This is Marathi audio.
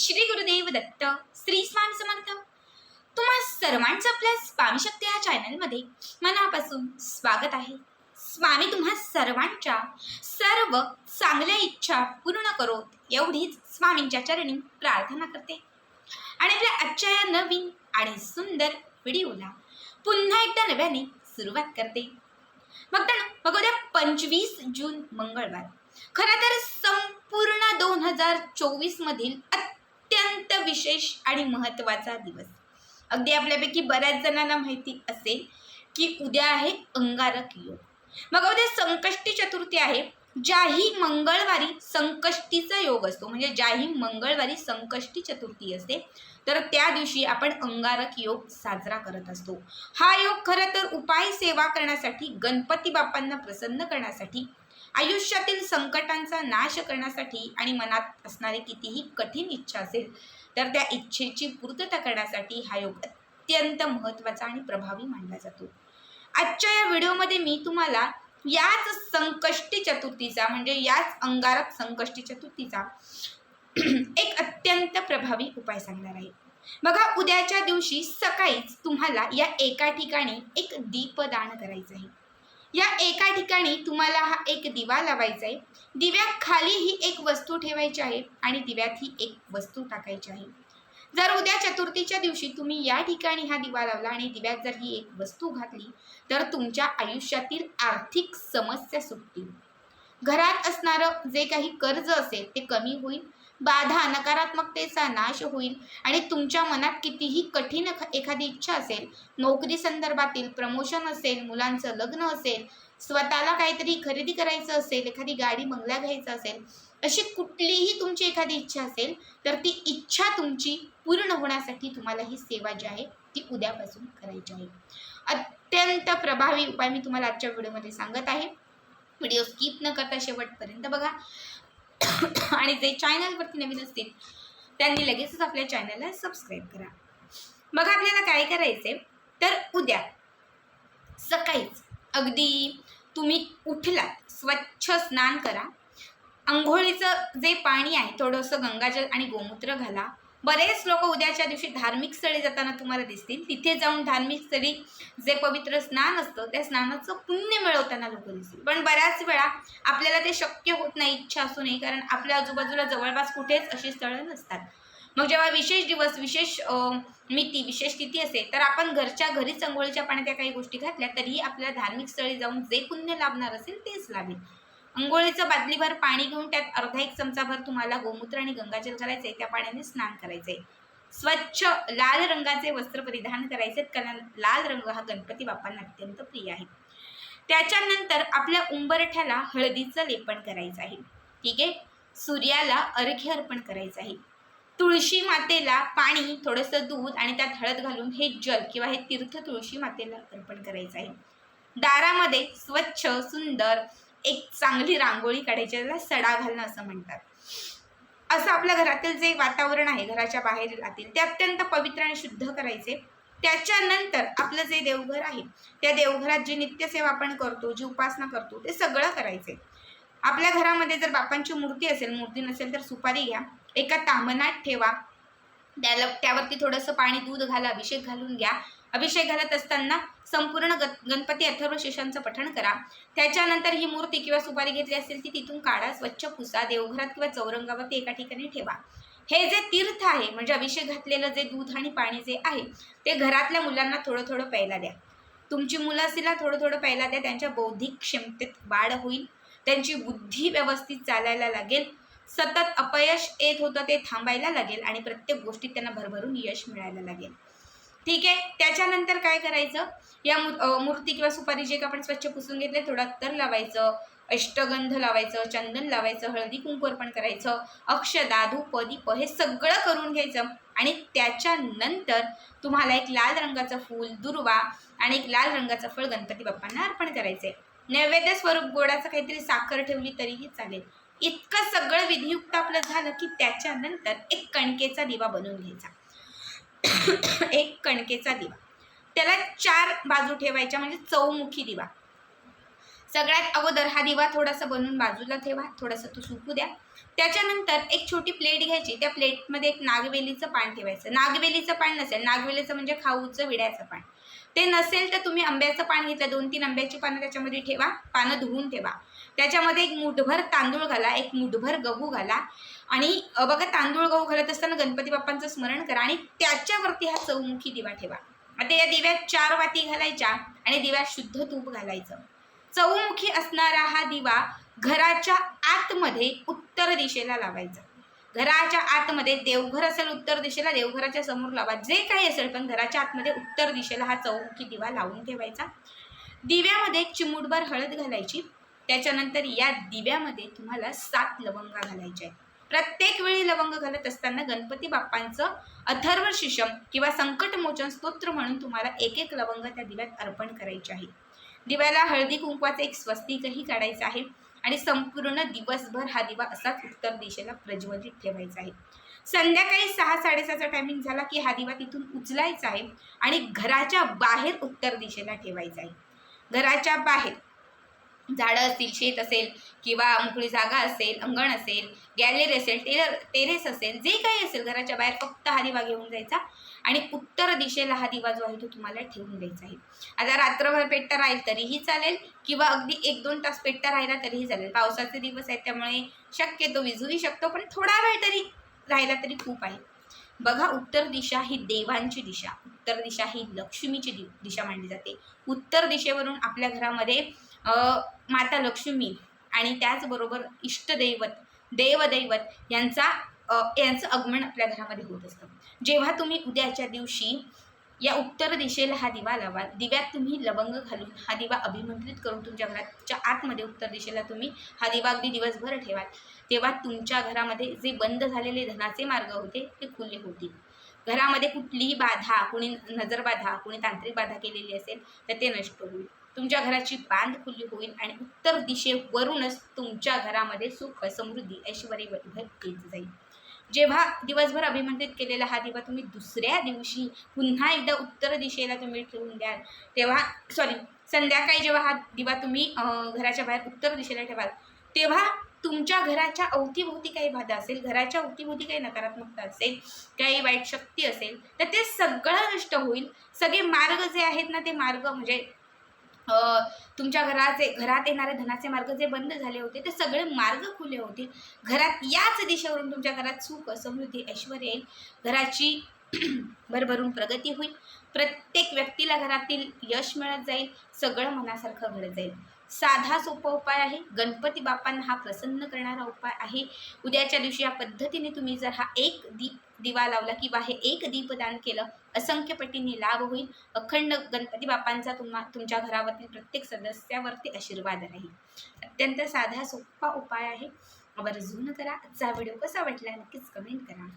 श्री गुरुदेव दत्त श्री स्वामी समर्थ. तुम्हा सर्वांचं आपल्या स्वामी शक्ती या चॅनलमध्ये मनापासून स्वागत आहे. स्वामी तुम्हा सर्वांच्या सर्व चांगल्या इच्छा पूर्ण करोत एवढीच स्वामींच्या चरणी प्रार्थना करते. आणि आपल्या आजच्या या नवीन आणि सुंदर व्हिडिओला पुन्हा एकदा नव्याने सुरुवात करते. मग तर मग उद्या पंचवीस जून मंगळवार. खरं तर संपूर्ण दोन हजार चोवीसमधील अत्यंत विशेष आणि महत्त्वाचा दिवस. अगदी आपल्यापैकी बऱ्याच जणांना माहिती असेल की उद्या आहे अंगारक योग. मग उद्या संकष्टी चतुर्थी आहे ज्याही मंगळवारी संकष्टीचा योग असतो. म्हणजे ज्याही मंगळवारी संकष्टी चतुर्थी असते तर त्या दिवशी आपण अंगारक योग साजरा करत असतो. हा योग खरं तर उपाय सेवा करण्यासाठी गणपती बाप्पांना प्रसन्न करण्यासाठी आयुष्यातील संकटांचा नाश करण्यासाठी आणि मनात असणारी कितीही कठीण इच्छा असेल तर त्या इच्छेची पूर्तता करण्यासाठी हा योग अत्यंत महत्त्वाचा आणि प्रभावी मानला जातो. आजच्या या व्हिडिओमध्ये मी तुम्हाला याच संकष्टी चतुर्थीचा म्हणजे याच अंगारक संकष्टी चतुर्थीचा एक अत्यंत प्रभावी उपाय सांगणार आहे. बघा उद्याच्या दिवशी सकाळीच तुम्हाला या एका ठिकाणी एक दीपदान करायचं आहे. या एका ठिकाणी तुम्हाला हा एक दिवा लावायचा आहे. दिव्याखाली ही एक वस्तू ठेवायची आहे आणि दिव्यात ही एक वस्तू टाकायची आहे. जर उद्या चतुर्थीच्या दिवशी तुम्ही या ठिकाणी हा दिवा लावला आणि दिव्यात जर ही एक वस्तू घातली तर तुमच्या आयुष्यातील आर्थिक समस्या सुटतील. घरात असणारं जे काही कर्ज असेल ते कमी होईल बाधा नकारात्मकतेचा नाश होईल आणि तुमच्या मनात कितीही कठीण एखादी इच्छा असेल नोकरी संदर्भातील प्रमोशन असेल मुलांचं लग्न असेल स्वतःला काहीतरी खरेदी करायचं असेल एखादी गाडी बंगला घ्यायचा असेल अशी कुठलीही तुमची एखादी इच्छा असेल तर ती इच्छा तुमची पूर्ण होण्यासाठी तुम्हाला ही सेवा जी आहे ती उद्यापासून करायची आहे. अत्यंत प्रभावी उपाय मी तुम्हाला आजच्या व्हिडिओमध्ये सांगत आहे. व्हिडिओ स्किप न करता शेवटपर्यंत बघा. आणि जे चॅनलवरती नवीन असतील त्यांनी लगेचच आपल्या चॅनलला सबस्क्राईब करा. मग आपल्याला काय करायचे तर उद्या सकाळीच अगदी तुम्ही उठलात स्वच्छ स्नान करा. आंघोळीचं जे पाणी आहे थोडंसं गंगाजल आणि गोमूत्र घाला. बरेच लोक उद्याच्या दिवशी धार्मिक स्थळी जाताना तुम्हाला दिसतील. तिथे जाऊन धार्मिक स्थळी जे पवित्र स्नान असतं त्या स्नानाचं पुण्य मिळवताना लोक दिसतील. पण बऱ्याच वेळा आपल्याला ते शक्य होत नाही इच्छा असू नये कारण आपल्या आजूबाजूला जवळपास कुठेच अशी स्थळं नसतात. मग जेव्हा विशेष दिवस विशेष मिती विशेष तिथी असेल तर आपण घरच्या घरीच अंघोळीच्या पाण्यात त्या काही गोष्टी घातल्या तरीही आपल्याला धार्मिक स्थळी जाऊन जे पुण्य लाभणार असेल तेच लाभेल. अंघोळीचं बादलीभर पाणी घेऊन त्यात अर्धा एक चमचाभर तुम्हाला गोमूत्र आणि गंगाजल घालायचंय त्या पाण्याने स्नान करायचंय स्वच्छ लाल रंगाचे वस्त्र परिधान करायचे कारण लाल रंग हा गणपती बाप्पांना अत्यंत प्रिय आहे. त्याच्यानंतर आपल्या उंबरठ्याला हळदीचं लेपन करायचं आहे. ठीक आहे? सूर्याला अर्घ्य अर्पण करायचं आहे. तुळशी मातेला पाणी थोडंसं दूध आणि त्यात हळद घालून हे जल किंवा हे तीर्थ तुळशी मातेला अर्पण करायचं आहे. दारामध्ये स्वच्छ सुंदर एक चांगली रांगोळी काढायची त्याला सडा घालणं असं म्हणतात. असं आपल्या घरातील जे वातावरण आहे घराच्या बाहेर राहतील ते अत्यंत पवित्र आणि शुद्ध करायचे. त्याच्यानंतर आपलं जे देवघर आहे त्या देवघरात जी नित्यसेवा आपण करतो जी उपासना करतो ते सगळं करायचे. आपल्या घरामध्ये जर बापांची मूर्ती असेल मूर्ती नसेल तर सुपारी घ्या. एका तांबणात ठेवा. त्याला त्यावरती थोडंसं पाणी दूध घाला अभिषेक घालून घ्या. अभिषेक घालत असताना संपूर्ण ग गणपती अथर्व शेषांचं पठण करा. त्याच्यानंतर ही मूर्ती किंवा सुपारी घेतली असेल ती तिथून काढा स्वच्छ पुसा देवघरात किंवा चौरंगावरती एका ठिकाणी ठेवा. हे जे तीर्थ आहे म्हणजे अभिषेक घातलेलं जे दूध आणि पाणी जे आहे ते घरातल्या मुलांना थोडं थोडं प्यायला द्या. तुमची मुलं असतील थोडं थोडं प्यायला द्या त्यांच्या बौद्धिक क्षमतेत वाढ होईल त्यांची बुद्धी व्यवस्थित चालायला लागेल सतत अपयश येत होतं ते थांबायला लागेल आणि प्रत्येक गोष्टीत त्यांना भरभरून यश मिळायला लागेल. ठीक आहे? त्याच्यानंतर काय करायचं? या मूर्ती किंवा सुपारी जे का आपण स्वच्छ पुसून घेतले थोडं तर लावायचं. अष्टगंध लावायचं चंदन लावायचं हळदी कुंकू अर्पण करायचं. अक्षदा धूप दीप हे सगळं करून घ्यायचं. आणि त्याच्यानंतर तुम्हाला एक लाल रंगाचं फूल दुर्वा आणि एक लाल रंगाचं फळ गणपती बाप्पांना अर्पण करायचं आहे नैवेद्य स्वरूप गोडाचं काहीतरी साखर ठेवली तरीही चालेल. इतकं सगळं विधियुक्त आपलं झालं की त्याच्यानंतर एक कणकेचा दिवा बनवून घ्यायचा. एक कणकेचा दिवा. त्याला चार बाजू ठेवायच्या म्हणजे चौमुखी दिवा. सगळ्यात अगोदर हा दिवा थोडासा बनवून बाजूला ठेवा थोडासा तो सुकू द्या. त्याच्यानंतर एक छोटी प्लेट घ्यायची त्या प्लेटमध्ये एक नागवेलीचं पान ठेवायचं. नागवेलीचं पान नसेल नागवेलीचं म्हणजे खाऊचं विड्याचं पान. ते नसेल तर तुम्ही आंब्याचं पान घेतलं दोन तीन आंब्याची पानं त्याच्यामध्ये ठेवा पानं धुवून ठेवा. त्याच्यामध्ये एक मुठभर तांदूळ घाला एक मुठभर गहू घाला. आणि बघा तांदूळ गहू घालत असताना गणपती बाप्पांचं स्मरण करा आणि त्याच्यावरती हा चौमुखी दिवा ठेवा. आता या दिव्यात चार वाती घालायच्या आणि दिव्यात शुद्ध तूप घालायचं. चौमुखी असणारा हा दिवा घराच्या आतमध्ये उत्तर दिशेला लावायचा. घराच्या आतमध्ये देवघर असेल उत्तर दिशेला देवघराच्या समोर लावा. जे काही असेल पण घराच्या आतमध्ये उत्तर दिशेला हा चौमुखी दिवा लावून ठेवायचा. दिव्यामध्ये एक चिमूटभर हळद घालायची. त्याच्यानंतर या दिव्यामध्ये तुम्हाला सात लवंगा घालायच्या आहेत. प्रत्येक वेळी लवंग घालत असताना गणपती बाप्पांचं अथर्व शिशम किंवा संकटमोचन स्तोत्र म्हणून तुम्हाला एक एक लवंग त्या दिव्यात अर्पण करायचे आहे. दिव्याला हळदी कुंकवाचं एक स्वस्तिकही काढायचं आहे. आणि संपूर्ण दिवसभर हा दिवा असाच उत्तर दिशेला प्रज्वलित ठेवायचा आहे. संध्याकाळी सहा साडेसहाचा टायमिंग झाला की हा दिवा तिथून उचलायचा आहे आणि घराच्या बाहेर उत्तर दिशेला ठेवायचा आहे. घराच्या बाहेर झाडं असतील शेत असेल किंवा मोकळी जागा असेल अंगण असेल गॅलरी असेल टेर टेरेस असेल जे काही असेल घराच्या बाहेर फक्त हा दिवा घेऊन जायचा आणि उत्तर दिशेला हा दिवा जो आहे तो तुम्हाला ठेवून द्यायचा आहे. आता रात्रभर पेटता राहील तरीही चालेल किंवा अगदी एक दोन तास पेटता राहिला तरीही चालेल. पावसाचे दिवस आहेत त्यामुळे शक्यतो विजूही शकतो पण थोडा वेळ तरी राहिला तरी खूप आहे. बघा उत्तर दिशा ही देवांची दिशा. उत्तर दिशा ही लक्ष्मीची दि दिशा मानली जाते. उत्तर दिशेवरून आपल्या घरामध्ये माता लक्ष्मी आणि त्याचबरोबर इष्टदैवत देवदैवत यांचा यांचं आगमन आपल्या घरामध्ये होत असतं. जेव्हा तुम्ही उद्याच्या दिवशी या उत्तर दिशेला हा दिवा लावाल दिव्यात तुम्ही लवंग घालून हा दिवा अभिमंत्रित करून तुमच्या घराच्या आतमध्ये उत्तर दिशेला तुम्ही हा दिवा अगदी दिवसभर ठेवाल. तेव्हा तुमच्या घरामध्ये जे बंद झालेले धनाचे मार्ग होते ते खुले होतील. घरामध्ये कुठलीही बाधा कुणी नजरबाधा कुणी तांत्रिक बाधा केलेली असेल तर ते नष्ट होईल. तुमच्या घराची बांध खुली होईल आणि उत्तर दिशेवरूनच तुमच्या घरामध्ये सुख समृद्धी ऐश्वरी वैभव येत जाईल. जेव्हा दिवसभर अभिमंत्रित केलेला हा दिवा तुम्ही दुसऱ्या दिवशी पुन्हा एकदा उत्तर दिशेला तुम्ही ठेवून द्याल. तेव्हा सॉरी संध्याकाळी जेव्हा हा दिवा तुम्ही घराच्या बाहेर उत्तर दिशेला ठेवाल तेव्हा तुमच्या घराच्या अवतीभोवती काही बाधा असेल घराच्या अवतीभोवती काही नकारात्मकता असेल काही वाईट शक्ती असेल तर ते सगळं नष्ट होईल. सगळे मार्ग जे आहेत ना ते मार्ग म्हणजे तुमच्या घराचे घरात येणारे धनाचे मार्ग जे बंद झाले होते ते सगळे मार्ग खुले होतील. घरात याच दिशेवरून तुमच्या घरात सुख समृद्धी ऐश्वर येईल. घराची भरभरून प्रगती होईल. प्रत्येक व्यक्तीला घरातील यश मिळत जाईल. सगळं मनासारखं घडत जाईल. साधा सोपा उपाय आहे. गणपती बाप्पांना हा प्रसन्न करणारा उपाय आहे. उद्याच्या दिवशी या पद्धतीने तुम्ही जर हा एक दीप दिवा लावला किंवा हे एक दीपदान केलं असंख्य पटींनी लाभ होईल. अखंड गणपती बाप्पांचा तुम्हा तुमच्या घरावरती प्रत्येक सदस्यावरती आशीर्वाद राहील. अत्यंत साधा सोपा उपाय आहे. आवर्जून करा. आजचा व्हिडिओ कसा वाटला नक्कीच कमेंट करा.